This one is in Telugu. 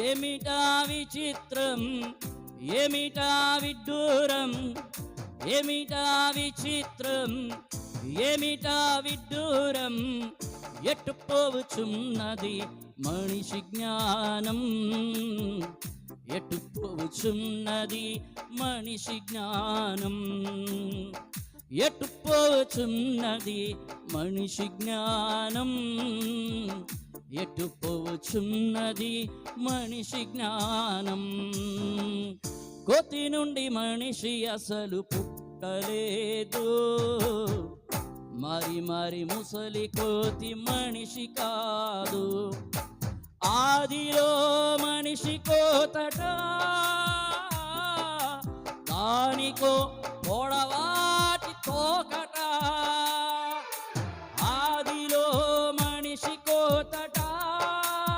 ఏమిటా విచిత్రం? ఏమిటా విడ్డూరం? ఏమిటా విచిత్రం? ఏమిటా విడ్డూరం? ఎట్టు పోవుచున్నది మనిషి జ్ఞానం? ఎట్టు పోవుచున్నది మనిషి జ్ఞానం? ఎట్టు పోచున్నది మనిషి జ్ఞానం? ఎటు పోచున్నది మనిషి జ్ఞానం? కోతి నుండి మనిషి అసలు పుట్టలేదు. మరి మరి ముసలి కోతి మనిషి కాదు. ఆదిలో మనిషి కోతట దానికో పొడవా ತಟ